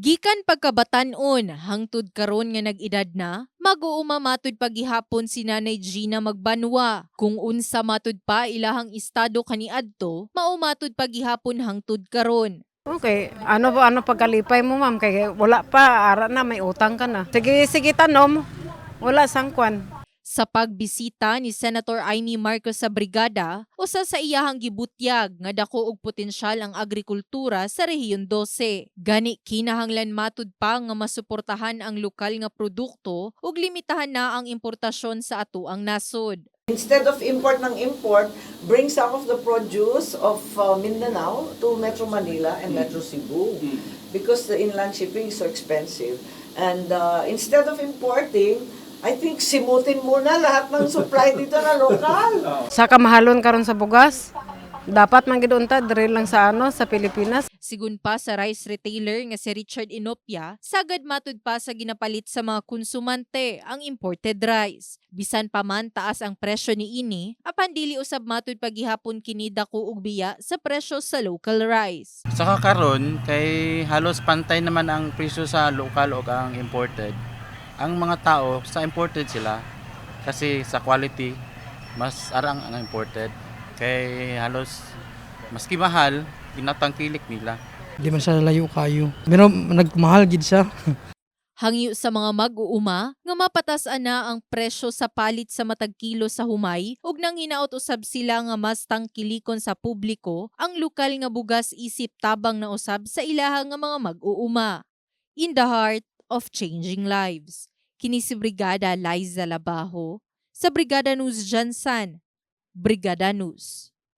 Gikan pagkabatan-on hangtod karon nga nag-edad na, mag-uuma matud pagihapon si Nanay Gina magbanwa. Kung unsa matud pa ilahang estado kaniadto, maumatud pagihapon hangtod karon. Okay, ano po ano pagkalipay mo ma'am kay wala pa ara na may utang ka na. Sige sige tanom. Wala sangkwan. Sa pagbisita ni Senator Amy Marcos sa brigada, usa sa iyahang gibutyag nga dako og potensyal ang agrikultura sa rehiyon 12. Gani kinahanglan matud pa nga masuportahan ang lokal nga produkto ug limitahan na ang importasyon sa atuang nasod. Instead of import ng import, bring some of the produce of uh, Mindanao to Metro Manila and Metro Cebu because the inland shipping is so expensive. And uh, instead of importing, I think simutin muna lahat ng supply dito na lokal. Sa kamahalon karon sa bugas, dapat man gid unta lang sa ano sa Pilipinas. Sigun pa sa rice retailer nga si Richard Inopia, sagad matud pa sa ginapalit sa mga konsumante ang imported rice. Bisan pa man taas ang presyo ni ini, apan dili usab matud pagihapon kini dako og biya sa presyo sa local rice. Saka karon kay halos pantay naman ang presyo sa lokal o ang imported. Ang mga tao sa imported sila kasi sa quality mas arang ang imported. Kay halos maski mahal, ginatangkilik nila. Di man siya layo kayo. Pero nagmahal gid siya. Hangyo sa mga mag-uuma nga mapatasan na ang presyo sa palit sa matag kilo sa humay ug nang hinaot usab sila nga mas tangkilikon sa publiko ang lokal nga bugas isip tabang na usab sa ilaha nga mga mag-uuma. In the heart of changing lives. Kini si Brigada Liza Labajo sa Brigada News Jansan. Brigada News.